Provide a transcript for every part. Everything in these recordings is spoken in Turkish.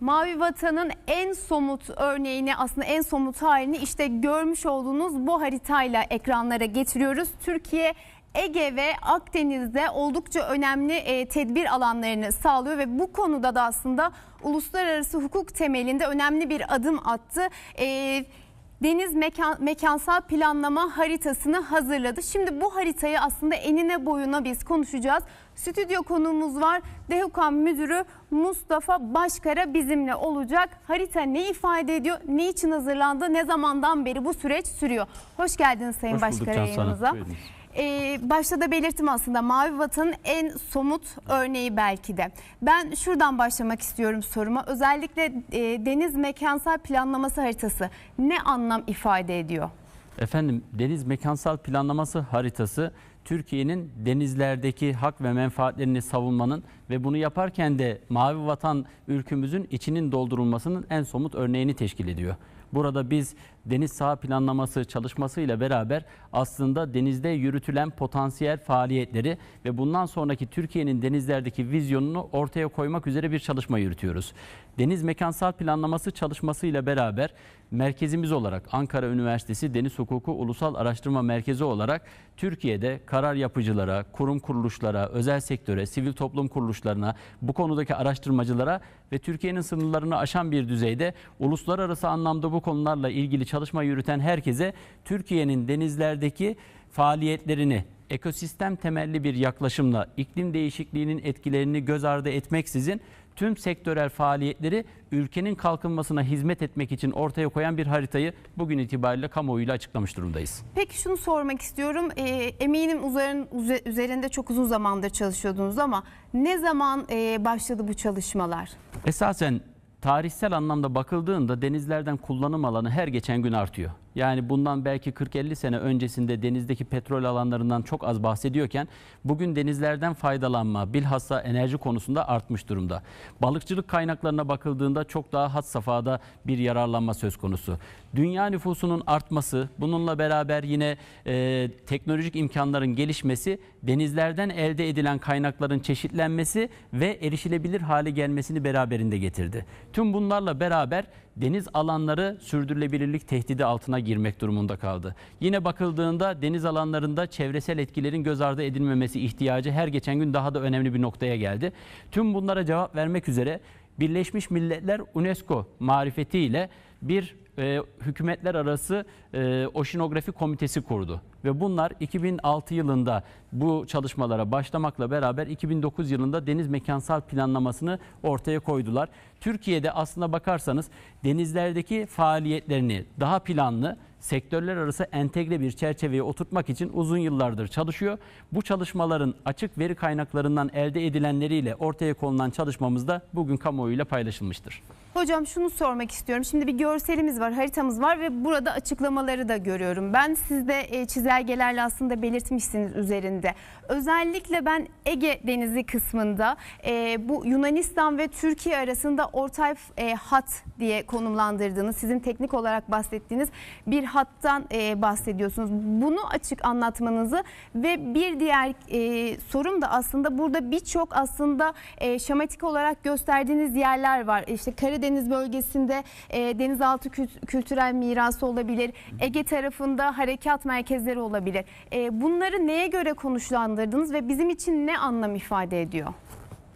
Mavi Vatan'ın en somut örneğini aslında en somut halini işte görmüş olduğunuz bu haritayla ekranlara getiriyoruz. Türkiye Ege ve Akdeniz'de oldukça önemli e, tedbir alanlarını sağlıyor ve bu konuda da aslında uluslararası hukuk temelinde önemli bir adım attı. E, Deniz mekan, mekansal planlama haritasını hazırladı. Şimdi bu haritayı aslında enine boyuna biz konuşacağız. Stüdyo konuğumuz var. DEHUKAM Müdürü Mustafa Başkara bizimle olacak. Harita ne ifade ediyor? Ne için hazırlandı? Ne zamandan beri bu süreç sürüyor? Hoş geldiniz Sayın Hoş Başkara yayınımıza. Buyurun. Ee, başta da belirttim aslında Mavi Vatan'ın en somut örneği belki de. Ben şuradan başlamak istiyorum soruma. Özellikle e, deniz mekansal planlaması haritası ne anlam ifade ediyor? Efendim deniz mekansal planlaması haritası Türkiye'nin denizlerdeki hak ve menfaatlerini savunmanın ve bunu yaparken de mavi vatan ülkümüzün içinin doldurulmasının en somut örneğini teşkil ediyor. Burada biz deniz saha planlaması çalışmasıyla beraber aslında denizde yürütülen potansiyel faaliyetleri ve bundan sonraki Türkiye'nin denizlerdeki vizyonunu ortaya koymak üzere bir çalışma yürütüyoruz. Deniz mekansal planlaması çalışmasıyla beraber merkezimiz olarak Ankara Üniversitesi Deniz Hukuku Ulusal Araştırma Merkezi olarak Türkiye'de karar yapıcılara, kurum kuruluşlara, özel sektöre, sivil toplum kuruluşlarına, bu konudaki araştırmacılara ve Türkiye'nin sınırlarını aşan bir düzeyde uluslararası anlamda bu konularla ilgili çalışma yürüten herkese Türkiye'nin denizlerdeki faaliyetlerini ekosistem temelli bir yaklaşımla iklim değişikliğinin etkilerini göz ardı etmeksizin tüm sektörel faaliyetleri ülkenin kalkınmasına hizmet etmek için ortaya koyan bir haritayı bugün itibariyle kamuoyuyla açıklamış durumdayız. Peki şunu sormak istiyorum. E, eminim uzarin- üze- üzerinde çok uzun zamandır çalışıyordunuz ama ne zaman e, başladı bu çalışmalar? Esasen tarihsel anlamda bakıldığında denizlerden kullanım alanı her geçen gün artıyor. Yani bundan belki 40-50 sene öncesinde denizdeki petrol alanlarından çok az bahsediyorken bugün denizlerden faydalanma bilhassa enerji konusunda artmış durumda. Balıkçılık kaynaklarına bakıldığında çok daha had safhada bir yararlanma söz konusu. Dünya nüfusunun artması bununla beraber yine e, teknolojik imkanların gelişmesi denizlerden elde edilen kaynakların çeşitlenmesi ve erişilebilir hale gelmesini beraberinde getirdi. Tüm bunlarla beraber deniz alanları sürdürülebilirlik tehdidi altına girmek durumunda kaldı. Yine bakıldığında deniz alanlarında çevresel etkilerin göz ardı edilmemesi ihtiyacı her geçen gün daha da önemli bir noktaya geldi. Tüm bunlara cevap vermek üzere Birleşmiş Milletler UNESCO marifetiyle bir e, hükümetler arası e, oşinografi komitesi kurdu. Ve bunlar 2006 yılında bu çalışmalara başlamakla beraber 2009 yılında deniz mekansal planlamasını ortaya koydular. Türkiye'de aslında bakarsanız denizlerdeki faaliyetlerini daha planlı, sektörler arası entegre bir çerçeveye oturtmak için uzun yıllardır çalışıyor. Bu çalışmaların açık veri kaynaklarından elde edilenleriyle ortaya konulan çalışmamız da bugün kamuoyuyla paylaşılmıştır. Hocam şunu sormak istiyorum. Şimdi bir görselimiz var, haritamız var ve burada açıklamaları da görüyorum. Ben sizde e, çizelgelerle aslında belirtmişsiniz üzerinde. Özellikle ben Ege Denizi kısmında e, bu Yunanistan ve Türkiye arasında ortay e, hat diye konumlandırdığınız, sizin teknik olarak bahsettiğiniz bir hattan bahsediyorsunuz. Bunu açık anlatmanızı ve bir diğer sorum da aslında burada birçok aslında şematik olarak gösterdiğiniz yerler var. İşte Karadeniz bölgesinde e, denizaltı kült- kültürel mirası olabilir. Ege tarafında harekat merkezleri olabilir. E, bunları neye göre konuşlandırdınız ve bizim için ne anlam ifade ediyor?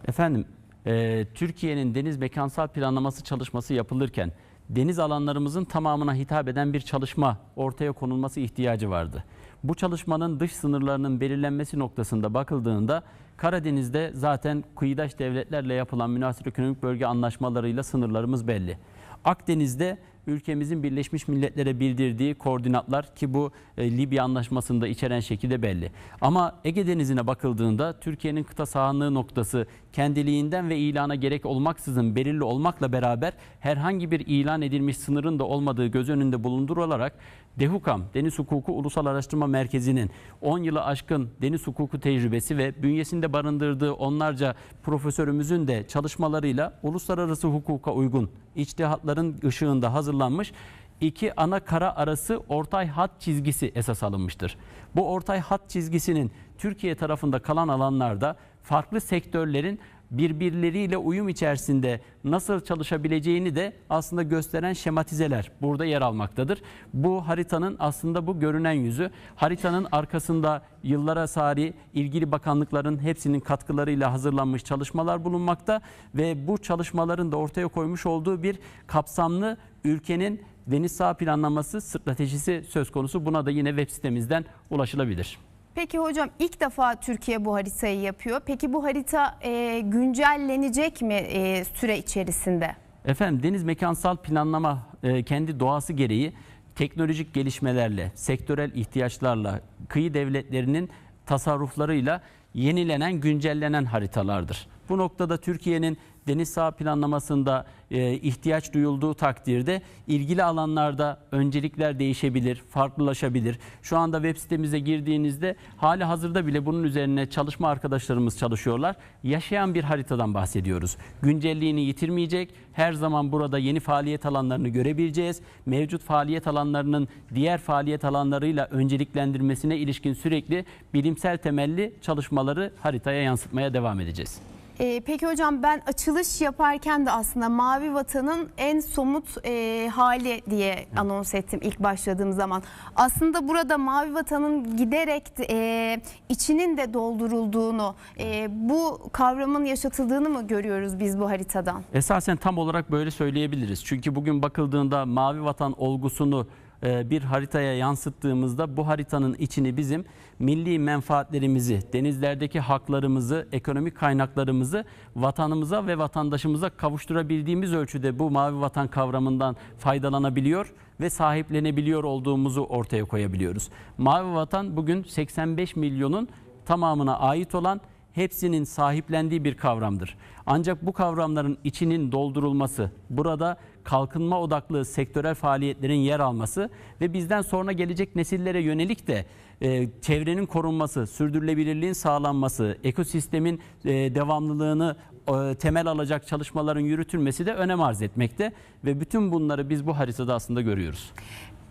Efendim, e, Türkiye'nin deniz mekansal planlaması çalışması yapılırken deniz alanlarımızın tamamına hitap eden bir çalışma ortaya konulması ihtiyacı vardı. Bu çalışmanın dış sınırlarının belirlenmesi noktasında bakıldığında Karadeniz'de zaten kıyıdaş devletlerle yapılan münasır ekonomik bölge anlaşmalarıyla sınırlarımız belli. Akdeniz'de ülkemizin Birleşmiş Milletler'e bildirdiği koordinatlar ki bu e, Libya anlaşmasında içeren şekilde belli. Ama Ege Denizi'ne bakıldığında Türkiye'nin kıta sahanlığı noktası kendiliğinden ve ilana gerek olmaksızın belirli olmakla beraber herhangi bir ilan edilmiş sınırın da olmadığı göz önünde bulundurularak DEHUKAM, Deniz Hukuku Ulusal Araştırma Merkezi'nin 10 yılı aşkın deniz hukuku tecrübesi ve bünyesinde barındırdığı onlarca profesörümüzün de çalışmalarıyla uluslararası hukuka uygun içtihatların ışığında hazırlanmış iki ana kara arası ortay hat çizgisi esas alınmıştır. Bu ortay hat çizgisinin Türkiye tarafında kalan alanlarda farklı sektörlerin birbirleriyle uyum içerisinde nasıl çalışabileceğini de aslında gösteren şematizeler burada yer almaktadır. Bu haritanın aslında bu görünen yüzü. Haritanın arkasında yıllara sari ilgili bakanlıkların hepsinin katkılarıyla hazırlanmış çalışmalar bulunmakta ve bu çalışmaların da ortaya koymuş olduğu bir kapsamlı ülkenin deniz saha planlaması stratejisi söz konusu. Buna da yine web sitemizden ulaşılabilir. Peki hocam ilk defa Türkiye bu haritayı yapıyor. Peki bu harita e, güncellenecek mi e, süre içerisinde? Efendim deniz mekansal planlama e, kendi doğası gereği teknolojik gelişmelerle, sektörel ihtiyaçlarla, kıyı devletlerinin tasarruflarıyla yenilenen, güncellenen haritalardır. Bu noktada Türkiye'nin deniz saha planlamasında e, ihtiyaç duyulduğu takdirde ilgili alanlarda öncelikler değişebilir, farklılaşabilir. Şu anda web sitemize girdiğinizde hali hazırda bile bunun üzerine çalışma arkadaşlarımız çalışıyorlar. Yaşayan bir haritadan bahsediyoruz. Güncelliğini yitirmeyecek. Her zaman burada yeni faaliyet alanlarını görebileceğiz. Mevcut faaliyet alanlarının diğer faaliyet alanlarıyla önceliklendirmesine ilişkin sürekli bilimsel temelli çalışmaları haritaya yansıtmaya devam edeceğiz. E, peki hocam ben açılış yaparken de aslında Mavi Vatan'ın en somut e, hali diye anons ettim ilk başladığım zaman. Aslında burada Mavi Vatan'ın giderek e, içinin de doldurulduğunu, e, bu kavramın yaşatıldığını mı görüyoruz biz bu haritadan? Esasen tam olarak böyle söyleyebiliriz. Çünkü bugün bakıldığında mavi vatan olgusunu bir haritaya yansıttığımızda bu haritanın içini bizim milli menfaatlerimizi, denizlerdeki haklarımızı, ekonomik kaynaklarımızı vatanımıza ve vatandaşımıza kavuşturabildiğimiz ölçüde bu mavi vatan kavramından faydalanabiliyor ve sahiplenebiliyor olduğumuzu ortaya koyabiliyoruz. Mavi vatan bugün 85 milyonun tamamına ait olan hepsinin sahiplendiği bir kavramdır. Ancak bu kavramların içinin doldurulması, burada kalkınma odaklı sektörel faaliyetlerin yer alması ve bizden sonra gelecek nesillere yönelik de e, çevrenin korunması, sürdürülebilirliğin sağlanması, ekosistemin e, devamlılığını e, temel alacak çalışmaların yürütülmesi de önem arz etmekte ve bütün bunları biz bu haritada aslında görüyoruz.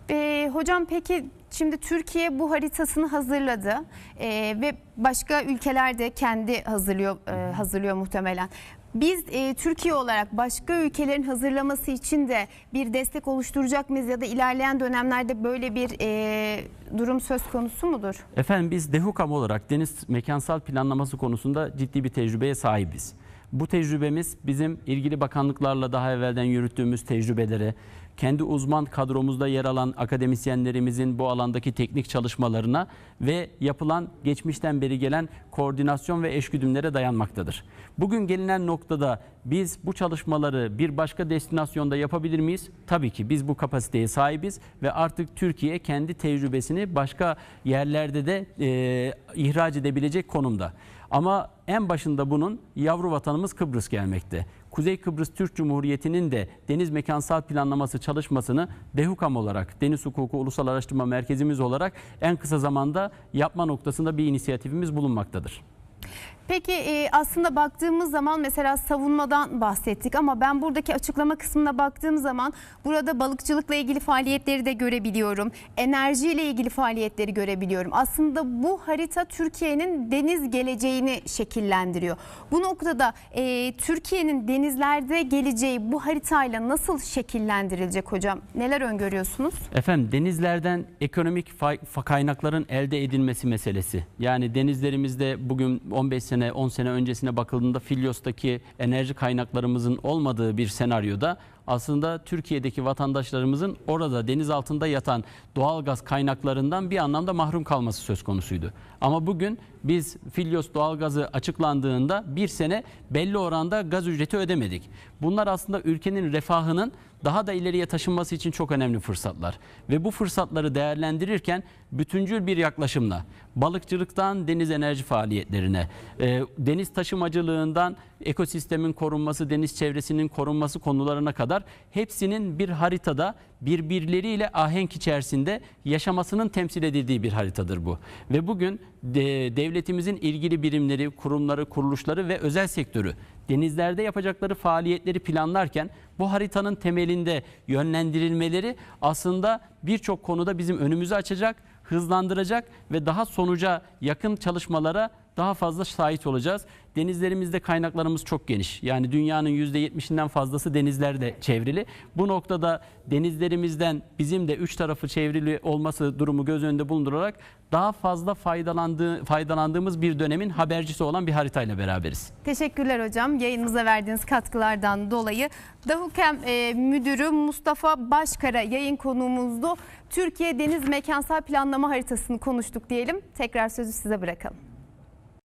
E, hocam peki şimdi Türkiye bu haritasını hazırladı e, ve başka ülkeler de kendi hazırlıyor e, hazırlıyor muhtemelen. Biz e, Türkiye olarak başka ülkelerin hazırlaması için de bir destek oluşturacak mıyız ya da ilerleyen dönemlerde böyle bir e, durum söz konusu mudur? Efendim biz DEHUKAM olarak deniz mekansal planlaması konusunda ciddi bir tecrübeye sahibiz. Bu tecrübemiz bizim ilgili bakanlıklarla daha evvelden yürüttüğümüz tecrübelere, kendi uzman kadromuzda yer alan akademisyenlerimizin bu alandaki teknik çalışmalarına ve yapılan geçmişten beri gelen koordinasyon ve eşgüdümlere dayanmaktadır. Bugün gelinen noktada biz bu çalışmaları bir başka destinasyonda yapabilir miyiz? Tabii ki biz bu kapasiteye sahibiz ve artık Türkiye kendi tecrübesini başka yerlerde de e, ihraç edebilecek konumda. Ama en başında bunun yavru vatanımız Kıbrıs gelmekte. Kuzey Kıbrıs Türk Cumhuriyeti'nin de deniz mekansal planlaması çalışmasını DEHUKAM olarak, Deniz Hukuku Ulusal Araştırma Merkezimiz olarak en kısa zamanda yapma noktasında bir inisiyatifimiz bulunmaktadır. Peki e, aslında baktığımız zaman mesela savunmadan bahsettik ama ben buradaki açıklama kısmına baktığım zaman burada balıkçılıkla ilgili faaliyetleri de görebiliyorum. Enerjiyle ilgili faaliyetleri görebiliyorum. Aslında bu harita Türkiye'nin deniz geleceğini şekillendiriyor. Bu noktada e, Türkiye'nin denizlerde geleceği bu haritayla nasıl şekillendirilecek hocam? Neler öngörüyorsunuz? Efendim denizlerden ekonomik kaynakların elde edilmesi meselesi. Yani denizlerimizde bugün 15 sene 10 sene öncesine bakıldığında Filyos'taki enerji kaynaklarımızın olmadığı bir senaryoda aslında Türkiye'deki vatandaşlarımızın orada deniz altında yatan doğal gaz kaynaklarından bir anlamda mahrum kalması söz konusuydu. Ama bugün biz Filyos doğalgazı açıklandığında bir sene belli oranda gaz ücreti ödemedik. Bunlar aslında ülkenin refahının daha da ileriye taşınması için çok önemli fırsatlar. Ve bu fırsatları değerlendirirken bütüncül bir yaklaşımla balıkçılıktan deniz enerji faaliyetlerine, e, deniz taşımacılığından ekosistemin korunması, deniz çevresinin korunması konularına kadar hepsinin bir haritada birbirleriyle ahenk içerisinde yaşamasının temsil edildiği bir haritadır bu. Ve bugün de, devletimizin ilgili birimleri, kurumları, kuruluşları ve özel sektörü denizlerde yapacakları faaliyetleri planlarken bu haritanın temelinde yönlendirilmeleri aslında birçok konuda bizim önümüzü açacak, hızlandıracak ve daha sonuca yakın çalışmalara daha fazla şahit olacağız. Denizlerimizde kaynaklarımız çok geniş. Yani dünyanın %70'inden fazlası denizlerle çevrili. Bu noktada denizlerimizden bizim de üç tarafı çevrili olması durumu göz önünde bulundurarak daha fazla faydalandığı, faydalandığımız bir dönemin habercisi olan bir haritayla beraberiz. Teşekkürler hocam yayınımıza verdiğiniz katkılardan dolayı. Dahukem e, Müdürü Mustafa Başkara yayın konuğumuzdu. Türkiye Deniz Mekansal Planlama Haritasını konuştuk diyelim. Tekrar sözü size bırakalım.